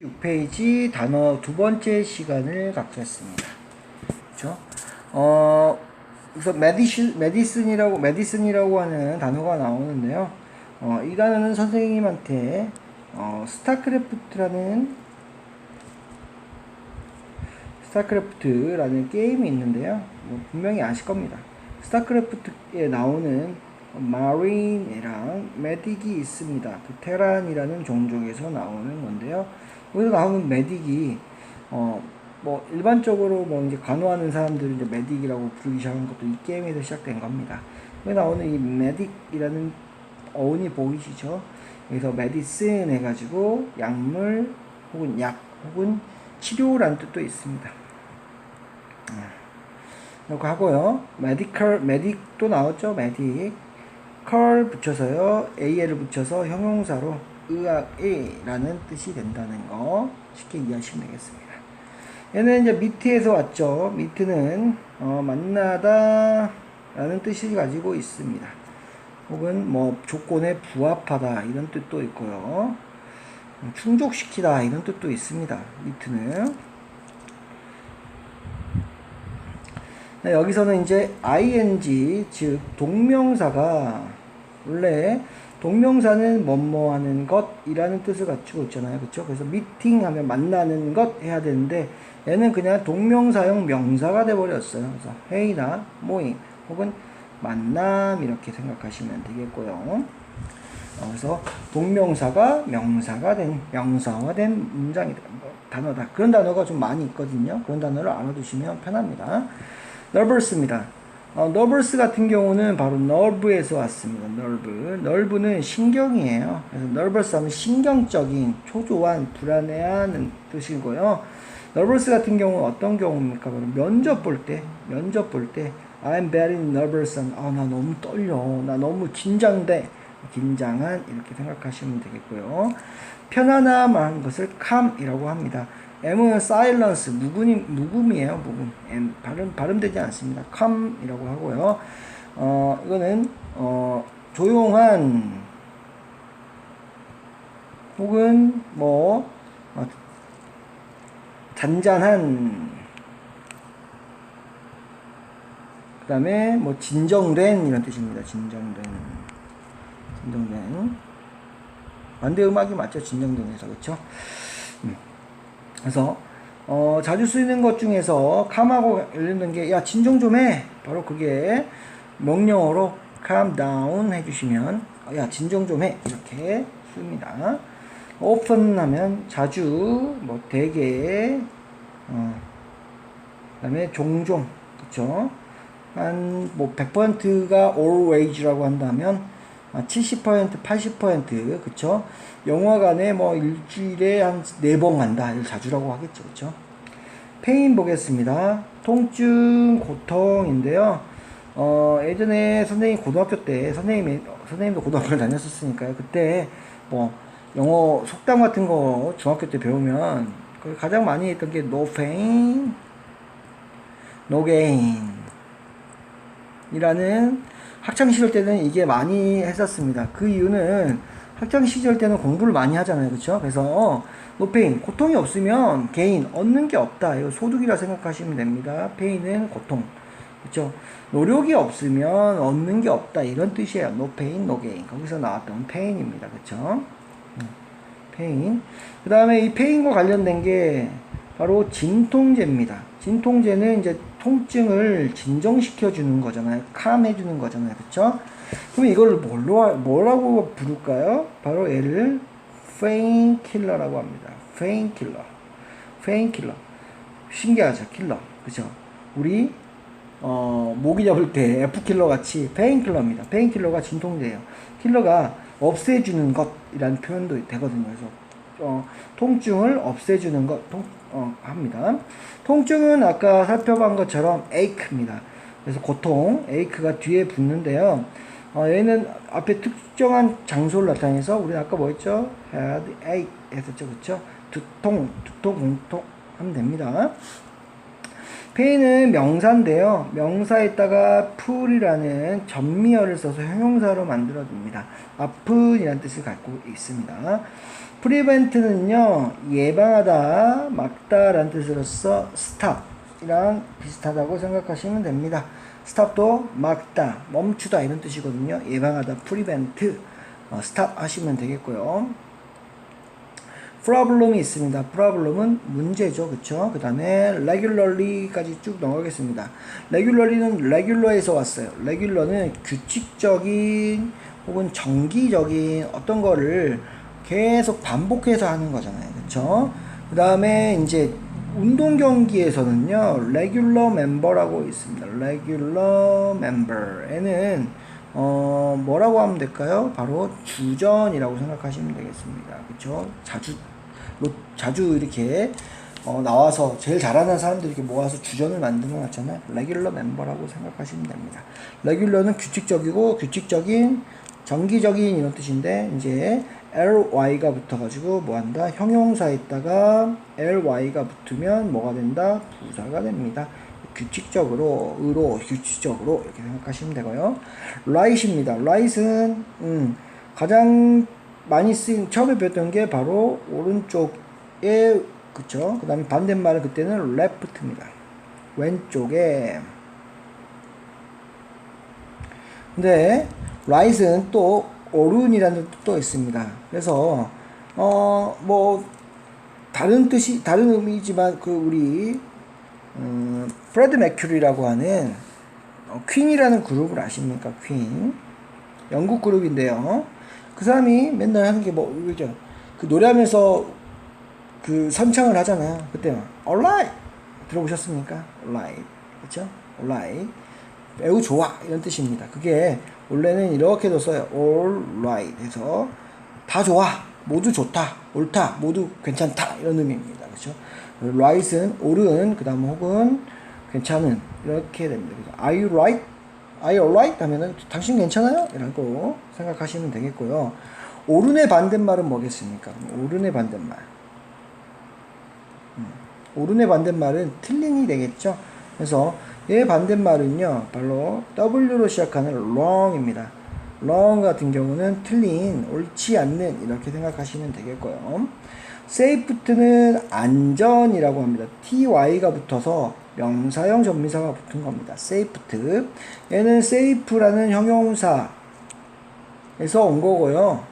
6페이지 단어 두 번째 시간을 갖겠습니다. 그렇죠? 어, 우선 메디슨이라고 메디슨이라고 하는 단어가 나오는데요. 어, 이 단어는 선생님한테 어, 스타크래프트라는 스타크래프트라는 게임이 있는데요. 뭐 분명히 아실 겁니다. 스타크래프트에 나오는 마린이랑 메딕이 있습니다. 그 테란이라는 종족에서 나오는 건데요. 여기서 나오는 메딕이 어 뭐 일반적으로 뭐 이제 간호하는 사람들은 이제 메딕이라고 부르기 시작한 것도 이 게임에서 시작된 겁니다. 여기 나오는 이 메딕이라는 어원이 보이시죠? 여기서 메디슨 해가지고 약물 혹은 약 혹은 치료라는 뜻도 있습니다. 이렇게 하고요. 메디컬, 메딕도 나왔죠. 메딕. 컬 붙여서요. AL을 붙여서 형용사로 의학이라는 뜻이 된다는 거 쉽게 이해하시면 되겠습니다. 얘는 이제 미트에서 왔죠. 미트는 어, 만나다 라는 뜻을 가지고 있습니다. 혹은 뭐 조건에 부합하다 이런 뜻도 있고요. 충족시키다 이런 뜻도 있습니다. 미트는 네, 여기서는 이제 ing 즉 동명사가 원래 동명사는 뭐뭐 하는 것이라는 뜻을 갖추고 있잖아요. 그렇죠? 그래서 미팅 하면 만나는 것 해야 되는데 얘는 그냥 동명사형 명사가 돼 버렸어요. 그래서 회의나 모임 혹은 만남 이렇게 생각하시면 되겠고요. 어, 그래서 동명사가 명사가 된 명사화된 문장이다. 뭐, 단어다. 그런 단어가 좀 많이 있거든요. 그런 단어를 알아두시면 편합니다. nervous입니다. 어, nervous 같은 경우는 바로 nerve에서 왔습니다. nerve. nerve는 신경이에요. 그래서 nervous 하면 신경적인, 초조한, 불안해하는 뜻이고요. nervous 같은 경우는 어떤 경우입니까? 바로 면접 볼 때, 면접 볼 때, I'm very nervous. 아, 나 너무 떨려. 나 너무 긴장돼. 긴장한 이렇게 생각하시면 되겠고요. 편안함한 것을 calm이라고 합니다. M은 silence, 묵음이, 묵음이에요, 묵음. M, 발음, 발음되지 않습니다. calm이라고 하고요. 어, 이거는, 어, 조용한, 혹은, 뭐, 어, 잔잔한, 그 다음에, 뭐, 진정된, 이런 뜻입니다. 진정된. 진정된. 반대 음악이 맞죠? 진정된에서, 그쵸? 음. 그래서 어, 자주 쓰이는 것 중에서 calm하고 열리는 게 야 진정 좀 해. 바로 그게 명령어로 calm down 해주시면 어, 야 진정 좀 해. 이렇게 씁니다. often 하면 자주 뭐 대개 어, 그 다음에 종종 그쵸 한 뭐 100%가 always라고 한다면 70% 80% 그쵸 영화관에 뭐 일주일에 한 네 번 간다. 자주라고 하겠죠. 그쵸? 페인 보겠습니다. 통증, 고통인데요. 어, 예전에 선생님 고등학교 때, 선생님이, 선생님도 고등학교를 다녔었으니까요. 그때 뭐, 영어 속담 같은 거 중학교 때 배우면 가장 많이 했던 게 no pain, no gain. 이라는 학창 시절 때는 이게 많이 했었습니다. 그 이유는 학창 시절 때는 공부를 많이 하잖아요. 그렇죠? 그래서 노페인 고통이 없으면 개인 얻는 게 없다. 이거 소득이라 생각하시면 됩니다. 페인은 고통. 그렇죠? 노력이 없으면 얻는 게 없다. 이런 뜻이에요. 노페인 노게인. 거기서 나왔던 페인입니다. 그렇죠? 페인. 그다음에 이 페인과 관련된 게 바로 진통제입니다. 진통제는 이제 통증을 진정시켜 주는 거잖아요. 캄해 주는 거잖아요. 그렇죠? 그럼 이걸 뭘로 뭐라고 부를까요? 바로 얘를 페인킬러라고 합니다. 페인킬러. 페인킬러. 신기하죠? 킬러. 그죠? 우리 어, 모기 잡을 때 F킬러 같이 페인킬러입니다. 페인킬러가 진통제예요. 킬러가 없애주는 것이라는 표현도 되거든요. 그래서 어, 통증을 없애주는 것 통, 어, 합니다. 통증은 아까 살펴본 것처럼 ache입니다. 그래서 고통, ache가 뒤에 붙는데요. 어, 얘는 앞에 특정한 장소를 나타내서 우리 아까 뭐 했죠? had ache 했었죠. 그쵸? 두통, 두통, 공통 하면 됩니다. 페인은 명사인데요. 명사에다가 풀이라는 전미어를 써서 형용사로 만들어줍니다. 아픈이라는 뜻을 갖고 있습니다. Prevent는요 예방하다 막다 라는 뜻으로서 stop이랑 비슷하다고 생각하시면 됩니다. stop도 막다 멈추다 이런 뜻이거든요. 예방하다 prevent 어, stop 하시면 되겠고요. problem이 있습니다. problem은 문제죠. 그쵸? 그 다음에 regularly까지 쭉 넘어가겠습니다. regularly는 regular에서 왔어요. regular는 규칙적인 혹은 정기적인 어떤 거를 계속 반복해서 하는 거잖아요. 그쵸? 그 다음에 이제 운동 경기에서는요, regular member라고 있습니다. regular member에는 어, 뭐라고 하면 될까요? 바로 주전이라고 생각하시면 되겠습니다. 그쵸? 자주, 로, 자주 이렇게 어, 나와서 제일 잘하는 사람들 이렇게 모아서 주전을 만들어 놨잖아요. 레귤러 멤버라고 생각하시면 됩니다. 레귤러는 규칙적이고 규칙적인 정기적인 이런 뜻인데 이제 ly가 붙어가지고 뭐 한다? 형용사에다가 ly가 붙으면 뭐가 된다? 부사가 됩니다. 규칙적으로, 의로, 규칙적으로 이렇게 생각하시면 되고요. right입니다. right은 음, 가장 많이 쓰인 처음에 배웠던 게 바로 오른쪽에 그쵸? 그 다음에 반대말은 그때는 left입니다. 왼쪽에 근데 right은 또 오른이라는 뜻도 있습니다. 그래서 어 뭐 다른 뜻이 다른 의미지만 그 우리 음, 프레드 맥큐리라고 하는 어, 퀸이라는 그룹을 아십니까? 퀸 영국 그룹인데요. 그 사람이 맨날 하는 게 뭐, 그죠? 그 노래하면서 그 선창을 하잖아요. 그때 막, alright! 들어보셨습니까? alright. 그쵸? alright. 매우 좋아. 이런 뜻입니다. 그게 원래는 이렇게도 써요. alright. 해서 다 좋아. 모두 좋다. 옳다. 모두 괜찮다. 이런 의미입니다. 그쵸? right은 옳은, 그 다음 혹은 괜찮은. 이렇게 됩니다. 그래서 are you right? Are you alright? 하면은 당신 괜찮아요? 이라고 생각하시면 되겠고요. 옳은의 반대말은 뭐겠습니까? 옳은의 반대말. 음, 옳은의 반대말은 틀린이 되겠죠? 그래서 얘 반대말은요, 바로 W로 시작하는 wrong입니다. wrong 같은 경우는 틀린, 옳지 않는, 이렇게 생각하시면 되겠고요. safe는 안전이라고 합니다. ty가 붙어서 명사형 전미사가 붙은 겁니다. safety. 얘는 safe라는 형용사에서 온 거고요.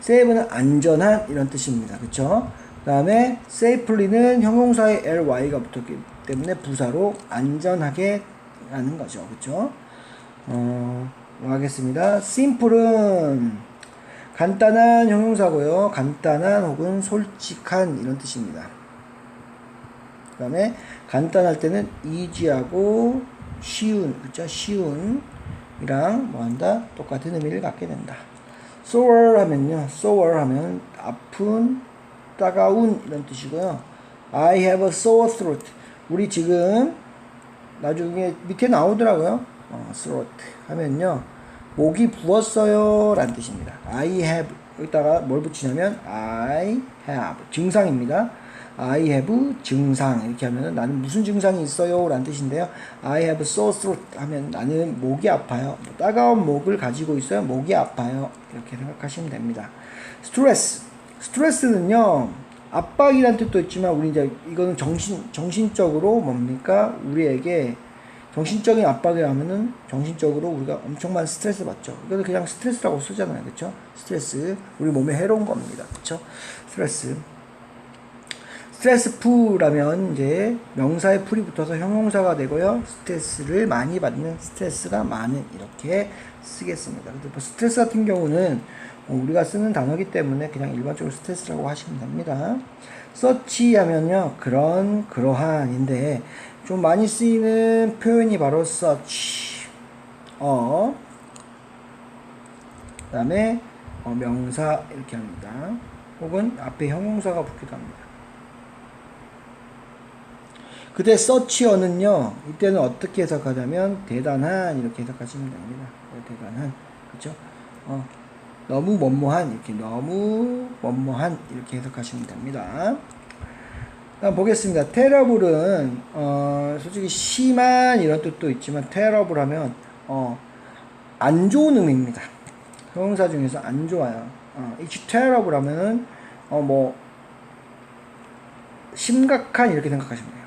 safe는 안전한 이런 뜻입니다. 그쵸? 그 다음에 safely는 형용사에 ly가 붙었기 때문에 부사로 안전하게 라는 거죠. 그쵸? 어, 하겠습니다. simple은 간단한 형용사고요. 간단한 혹은 솔직한 이런 뜻입니다. 그 다음에 간단할 때는 easy하고 쉬운, 그쵸? 쉬운 이랑 뭐 한다? 똑같은 의미를 갖게 된다. sore 하면요. sore 하면 아픈, 따가운 이런 뜻이고요. I have a sore throat. 우리 지금 나중에 밑에 나오더라고요. 어, throat 하면요. 목이 부었어요 라는 뜻입니다. I have 여기다가 뭘 붙이냐면 I have 증상입니다. I have 증상 이렇게 하면 나는 무슨 증상이 있어요 라는 뜻인데요. I have sore throat 하면 나는 목이 아파요. 뭐 따가운 목을 가지고 있어요. 목이 아파요. 이렇게 생각하시면 됩니다. 스트레스 스트레스는요. 압박이란 뜻도 있지만 우리 이제 이거는 정신 정신적으로 뭡니까? 우리에게 정신적인 압박이 하면은 정신적으로 우리가 엄청 많은 스트레스 받죠. 이거는 그냥 스트레스라고 쓰잖아요. 그쵸? 스트레스. 우리 몸에 해로운 겁니다. 그쵸? 스트레스. 스트레스 풀라면 이제 명사에 풀이 붙어서 형용사가 되고요. 스트레스를 많이 받는 스트레스가 많은 이렇게 쓰겠습니다. 근데 뭐 스트레스 같은 경우는 뭐 우리가 쓰는 단어기 때문에 그냥 일반적으로 스트레스라고 하시면 됩니다. 서치 하면요. 그런, 그러한인데 좀 많이 쓰이는 표현이 바로 such, 어, 그 다음에 어, 명사 이렇게 합니다. 혹은 앞에 형용사가 붙기도 합니다. 그때 such어는요, 이때는 어떻게 해석하냐면 대단한 이렇게 해석하시면 됩니다. 네, 대단한, 그죠? 어, 너무 뭐뭐한 이렇게 너무 뭐뭐한 이렇게 해석하시면 됩니다. 보겠습니다. 테러블은 어, 솔직히 심한 이런 뜻도 있지만 테러블 하면 어, 안 좋은 의미입니다. 형용사 중에서 안 좋아요. 어, it's terrible 하면은 어 뭐 심각한 이렇게 생각하시면 돼요.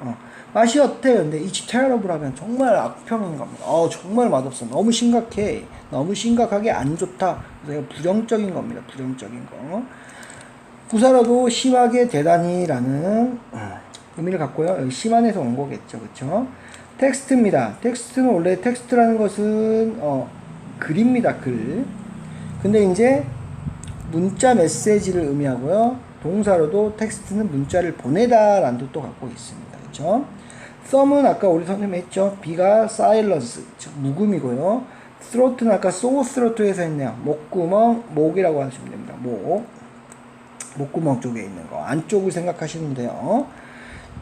어, 맛이 어때? 근데 it's terrible 하면 정말 악평인 겁니다. 어 정말 맛없어. 너무 심각해. 너무 심각하게 안 좋다. 그래서 부정적인 겁니다. 부정적인 거. 구사라도 심하게 대단히라는 어, 의미를 갖고요. 심한에서 온 거겠죠, 그렇죠? 텍스트입니다. 텍스트는 원래 텍스트라는 것은 어, 글입니다, 글. 근데 이제 문자 메시지를 의미하고요. 동사로도 텍스트는 문자를 보내다라는 뜻도 갖고 있습니다, 그렇죠? Thumb은 아까 우리 선생님이 했죠. B가 silence, 즉 묵음이고요. throat는 아까 throat에서 했네요. 목구멍, 목이라고 하시면 됩니다. 목. 목구멍 쪽에 있는 거 안쪽을 생각하시면 돼요.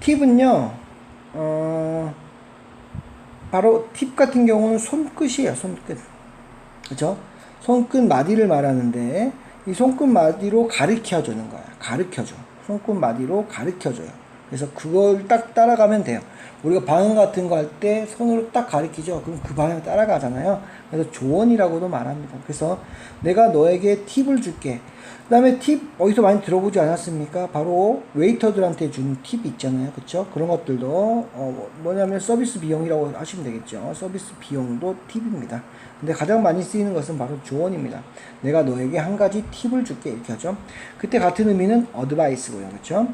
팁은요, 어, 바로 팁 같은 경우는 손끝이에요. 손끝, 그렇죠? 손끝 마디를 말하는데 이 손끝 마디로 가르쳐 주는 거야. 가르쳐 줘. 손끝 마디로 가르쳐 줘요. 그래서 그걸 딱 따라가면 돼요. 우리가 방향 같은 거 할 때 손으로 딱 가리키죠. 그럼 그 방향 따라가잖아요. 그래서 조언이라고도 말합니다. 그래서 내가 너에게 팁을 줄게. 그 다음에 팁 어디서 많이 들어보지 않았습니까? 바로 웨이터들한테 주는 팁 있잖아요. 그쵸? 그런 것들도 어, 뭐냐면 서비스 비용이라고 하시면 되겠죠. 서비스 비용도 팁입니다. 근데 가장 많이 쓰이는 것은 바로 조언입니다. 내가 너에게 한 가지 팁을 줄게 이렇게 하죠. 그때 같은 의미는 어드바이스고요. 그쵸?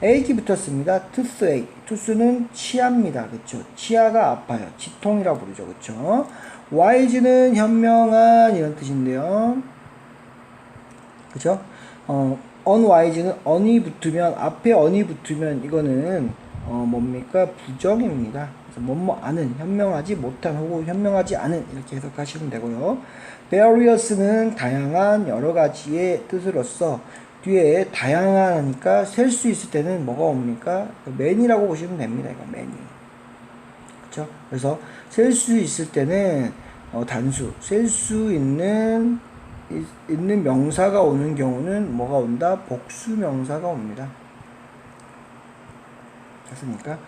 에이기 붙었습니다. 투스 에이. 투스는 치아입니다. 그쵸? 치아가 아파요. 치통이라고 부르죠. 그쵸? 와이즈는 현명한 이런 뜻인데요. 그죠? 어, unwise는 on이 붙으면 앞에 on이 붙으면 이거는 어, 뭡니까 부정입니다. 그래서 뭐뭐 아는 현명하지 못한 혹은 현명하지 않은 이렇게 해석하시면 되고요. various는 다양한 여러 가지의 뜻으로서 뒤에 다양한 하니까 셀 수 있을 때는 뭐가 옵니까? man이라고 보시면 됩니다. 이거 many. 그렇죠? 그래서 셀 수 있을 때는 어, 단수, 셀 수 있는 이- 있는 명사가 오는 경우는 뭐가 온다? 복수 명사가 옵니다. 됐습니까?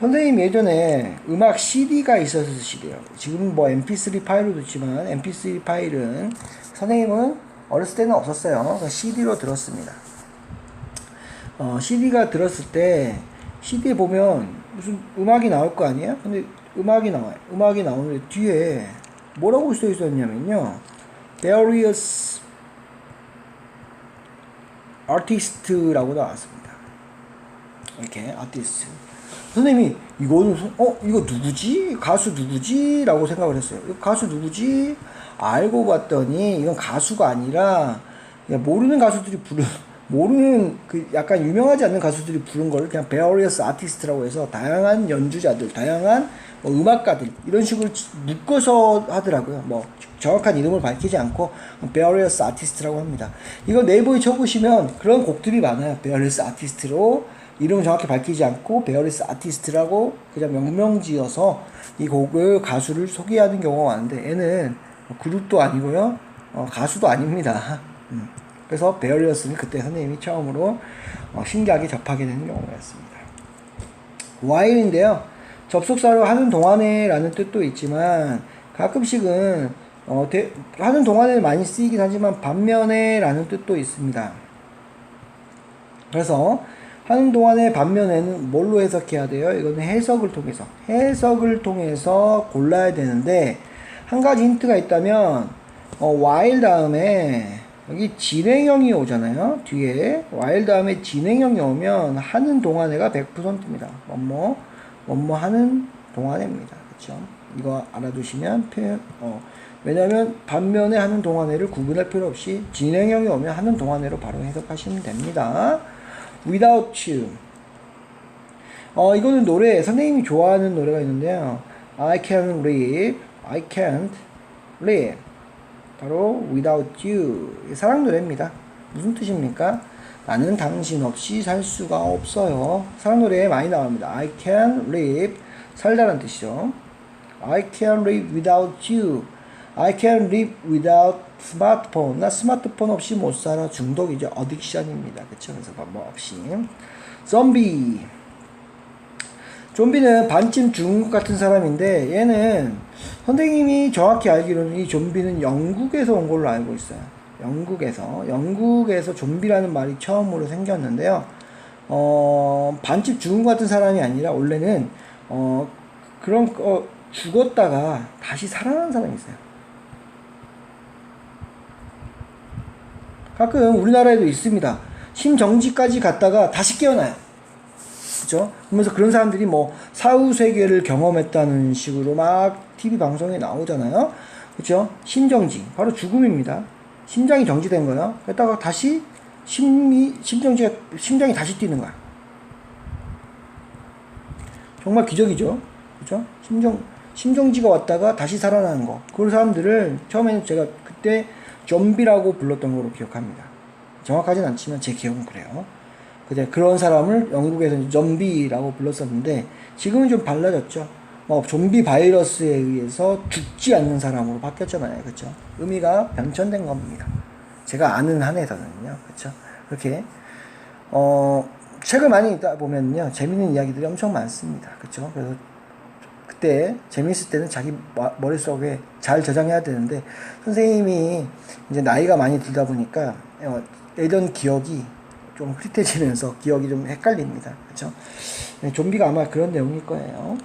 선생님 예전에 음악 CD가 있어서 쓰시대요. 지금 뭐 MP3 파일로 듣지만 MP3 파일은 선생님은 어렸을 때는 없었어요. CD로 들었습니다. 어, CD가 들었을 때 CD에 보면 무슨 음악이 나올 거 아니에요? 근데 음악이 나와요. 음악이 나오는데 뒤에 뭐라고 써 있었냐면요. Various artist라고 나왔습니다. 이렇게 artist. 선생님이 이거는 소- 어 이거 누구지 가수 누구지 라고 생각을 했어요 가수 누구지 알고 봤더니 이건 가수가 아니라 모르는 가수들이 부른 모르는 그 약간 유명하지 않는 가수들이 부른 걸 그냥 various artist라고 해서 다양한 연주자들 다양한 뭐 음악가들 이런 식으로 지- 묶어서 하더라고요. 뭐 정확한 이름을 밝히지 않고 various artist라고 합니다. 이거 네이버에 쳐보시면 그런 곡들이 많아요. various artist로 이름을 정확히 밝히지 않고 베어리스 아티스트라고 그냥 명명 지어서 이 곡을 가수를 소개하는 경우가 많은데 얘는 그룹도 아니고요. 어, 가수도 아닙니다. 음. 그래서 베어리어스는 그때 선생님이 처음으로 어, 신기하게 접하게 되는 경우였습니다. while인데요. 접속사로 하는 동안에 라는 뜻도 있지만 가끔씩은 어, 대- 하는 동안에 많이 쓰이긴 하지만 반면에 라는 뜻도 있습니다. 그래서 하는 동안에 반면에는 뭘로 해석해야 돼요? 이거는 해석을 통해서 해석을 통해서 골라야 되는데 한 가지 힌트가 있다면 어, while 다음에 여기 진행형이 오잖아요. 뒤에 while 다음에 진행형이 오면 하는 동안에가 100%입니다. 뭐뭐 뭐뭐 하는 동안에입니다. 그렇죠? 이거 알아두시면 표현 어, 왜냐하면 반면에 하는 동안에를 구분할 필요 없이 진행형이 오면 하는 동안에로 바로 해석하시면 됩니다. Without You. 어, 이거는 노래, 선생님이 좋아하는 노래가 있는데요. I can't live, I can't live. 바로 Without You. 사랑 노래입니다. 무슨 뜻입니까? 나는 당신 없이 살 수가 없어요. 사랑 노래에 많이 나옵니다. I can't live. 살다란 뜻이죠. I can't live without you. I can't live without smartphone. 나 스마트폰 없이 못 살아. 중독이죠. 어딕션입니다. 그쵸? 그래서 뭐 없이. 좀비. 좀비는 반쯤 것 같은 사람인데 얘는 선생님이 정확히 알기로는 이 좀비는 영국에서 온 걸로 알고 있어요. 영국에서 영국에서 좀비라는 말이 처음으로 생겼는데요. 어, 반집 죽은 것 같은 사람이 아니라 원래는 어, 그런 거 죽었다가 다시 살아난 사람이 있어요. 가끔 우리나라에도 있습니다. 심정지까지 갔다가 다시 깨어나요. 그죠? 그러면서 그런 사람들이 뭐 사후 세계를 경험했다는 식으로 막 TV 방송에 나오잖아요. 그죠? 심정지 바로 죽음입니다. 심장이 정지된 거예요. 그러다가 다시 심이 심정지가 심장이 다시 뛰는 거야. 정말 기적이죠. 그죠? 심정 심정지가 왔다가 다시 살아나는 거. 그런 사람들을 처음에는 제가 그때 좀비라고 불렀던 걸로 기억합니다. 정확하진 않지만 제 기억은 그래요. 근데 그런 사람을 영국에서는 좀비라고 불렀었는데 지금은 좀 달라졌죠. 뭐 좀비 바이러스에 의해서 죽지 않는 사람으로 바뀌었잖아요. 그렇죠? 의미가 변천된 겁니다. 제가 아는 한에서는요. 그렇죠? 그렇게 어 책을 많이 읽다 보면요. 재밌는 이야기들이 엄청 많습니다. 그렇죠? 그래서 그때 재밌을 때는 자기 마- 머릿속에 잘 저장해야 되는데 선생님이 이제 나이가 많이 들다 보니까 어, 예전 기억이 좀 흐릿해지면서 기억이 좀 헷갈립니다. 그렇죠? 네, 좀비가 아마 그런 내용일 거예요.